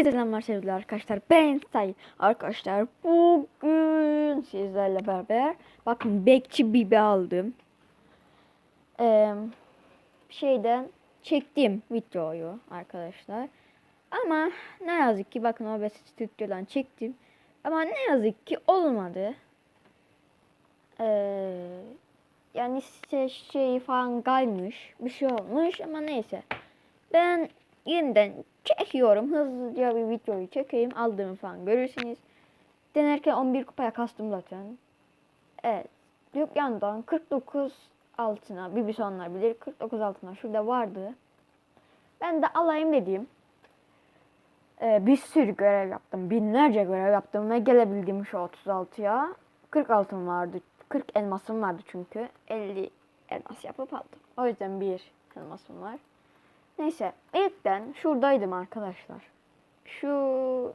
Herkese selamlar sevgili arkadaşlar. Ben Say. Arkadaşlar bugün sizlerle beraber bakın bekçi bibi aldım. Ee, şeyden çektim videoyu arkadaşlar. Ama ne yazık ki bakın OBS stüdyodan çektim. Ama ne yazık ki olmadı. Ee, yani size şey falan kaymış. Bir şey olmuş ama neyse. Ben yeniden çekiyorum. Hızlıca bir videoyu çekeyim. Aldığımı falan görürsünüz. Denerken 11 kupaya kastım zaten. Evet. Dükkandan 49 altına. Bir bir sonlar bilir. 49 altına şurada vardı. Ben de alayım dediğim. Ee, bir sürü görev yaptım. Binlerce görev yaptım ve gelebildiğim şu 36'ya. 40 altın vardı. 40 elmasım vardı çünkü. 50 elmas yapıp aldım. O yüzden bir elmasım var. Neyse ilk ben şuradaydım arkadaşlar. Şu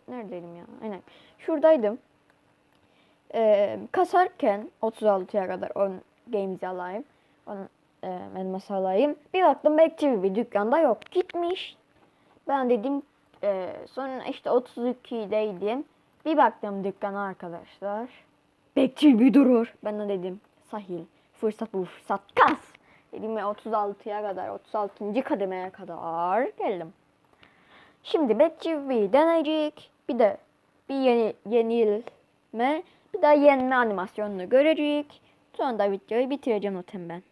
neredeydim ya? Aynen. Şuradaydım. Ee, kasarken 36'ya kadar on games alayım. On e, elmas alayım. Bir baktım bekçi bir dükkanda yok. Gitmiş. Ben dedim e, sonra işte 32'deydim. Bir baktım dükkana arkadaşlar. Bekçi bir durur. Ben de dedim sahil. Fırsat bu fırsat kas. Dedim ve 36'ya kadar 36. kademeye kadar geldim. Şimdi bir deneyecek. Bir de bir yeni, yenilme. Bir daha yenilme animasyonunu görecek. Sonra da videoyu bitireceğim zaten ben.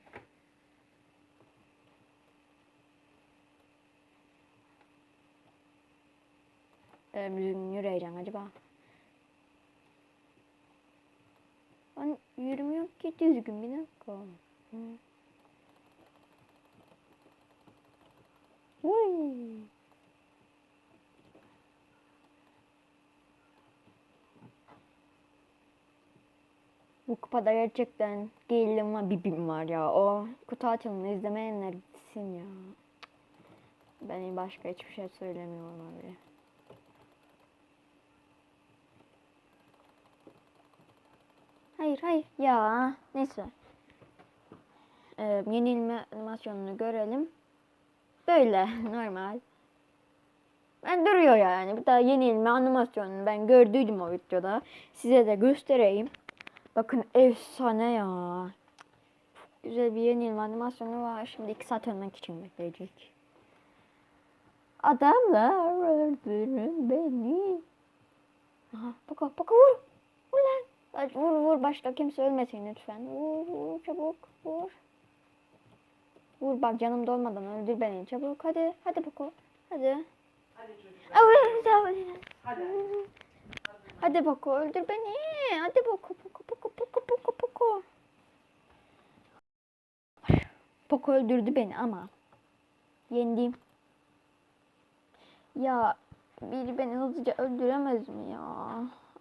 Müziğin yürüyeceğim acaba? Ben yürümüyor ki düzgün bir dakika. Hı. Bu kupada gerçekten geyilim var, bibim var ya. O kutu açılımını izlemeyenler gitsin ya. Ben başka hiçbir şey söylemiyorum abi. Hayır hayır ya neyse. Ee, yenilme animasyonunu görelim. Böyle normal. Ben duruyor yani. Bir daha yenilme animasyonunu ben gördüydüm o videoda. Size de göstereyim. Bakın efsane ya. Güzel bir yenilme animasyonu var. Şimdi iki saat ölmek için bekleyecek. Adamlar öldürün beni. Aha, baka baka vur. Vur lan. Hadi Vur vur başka kimse ölmesin lütfen. Vur vur çabuk vur. Vur bak canım dolmadan öldür beni çabuk hadi hadi Boko hadi. Hadi çocuklar. Hadi. Hadi Boko öldür beni. Hadi Boko Boko Boko Boko Boko Boko. Boko öldürdü beni ama yendim. Ya biri beni hızlıca öldüremez mi ya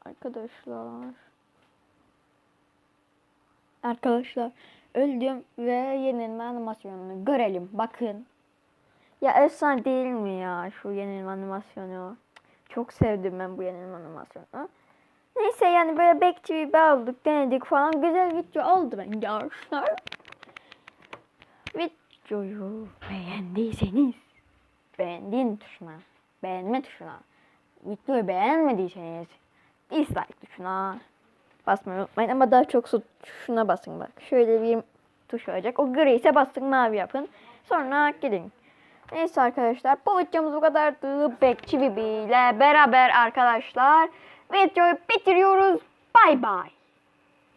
arkadaşlar? Arkadaşlar öldüm ve yenilme animasyonunu görelim. Bakın. Ya efsane değil mi ya şu yenilme animasyonu? Çok sevdim ben bu yenilme animasyonu. Neyse yani böyle bekçi bir aldık denedik falan. Güzel video oldu bence arkadaşlar. Videoyu beğendiyseniz beğendiğin tuşuna, beğenme tuşuna, videoyu beğenmediyseniz dislike tuşuna basmayı unutmayın ama daha çok su tuşuna basın bak. Şöyle bir tuş olacak. O gri ise basın mavi yapın. Sonra gidin. Neyse arkadaşlar bu videomuz bu kadardı. Bekçi Bibi ile beraber arkadaşlar videoyu bitiriyoruz. Bay bay.